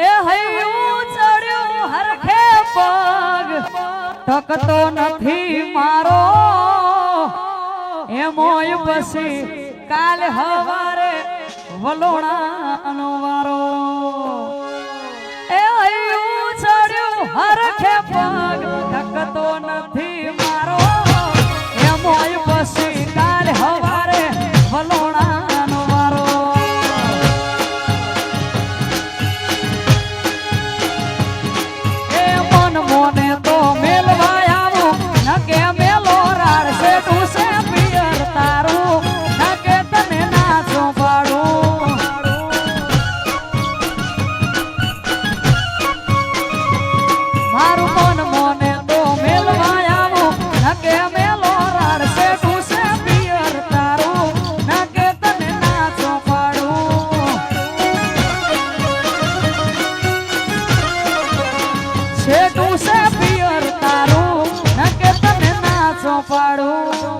એ ચડ્યું હરખે પગ ટકતો નથી મારો. એ મોય પછી કાલ હવારે વલોણાનો વારો. એ ચડ્યું હરખે પગ ટકતો નથી પાડું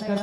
Gracias.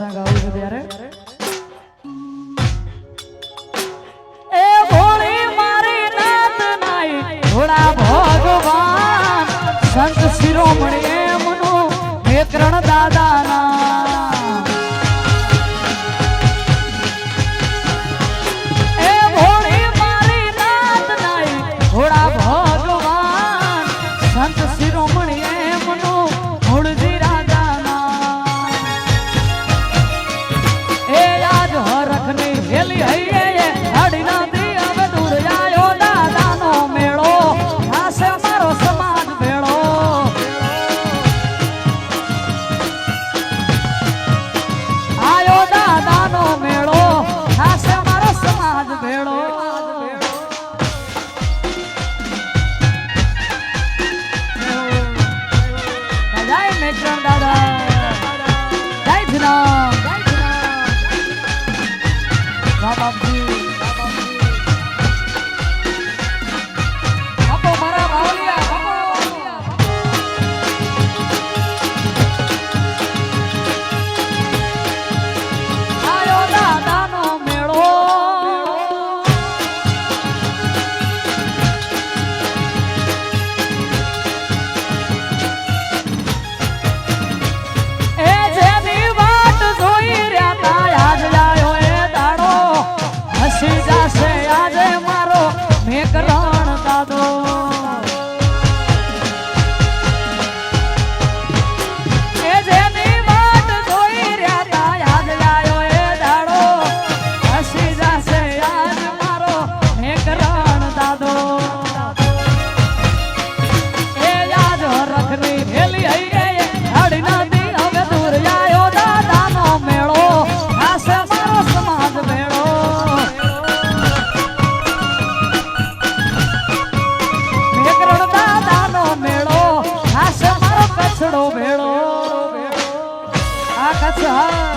કસડો ભેળો. આ કસા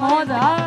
મોજા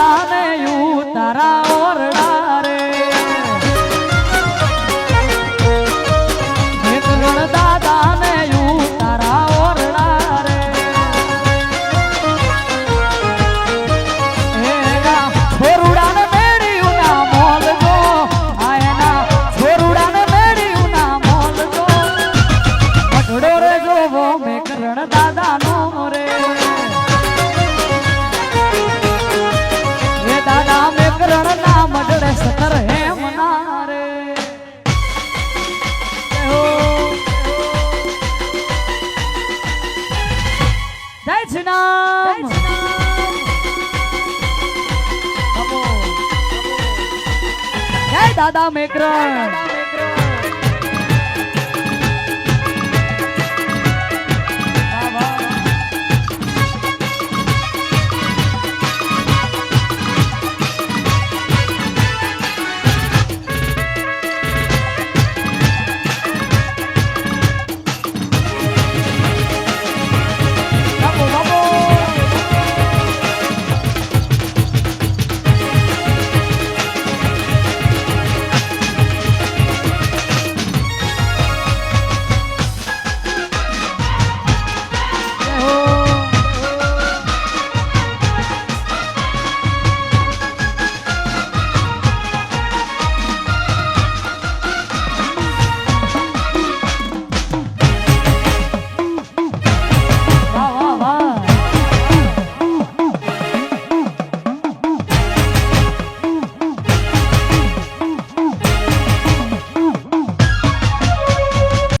મારા Negrão.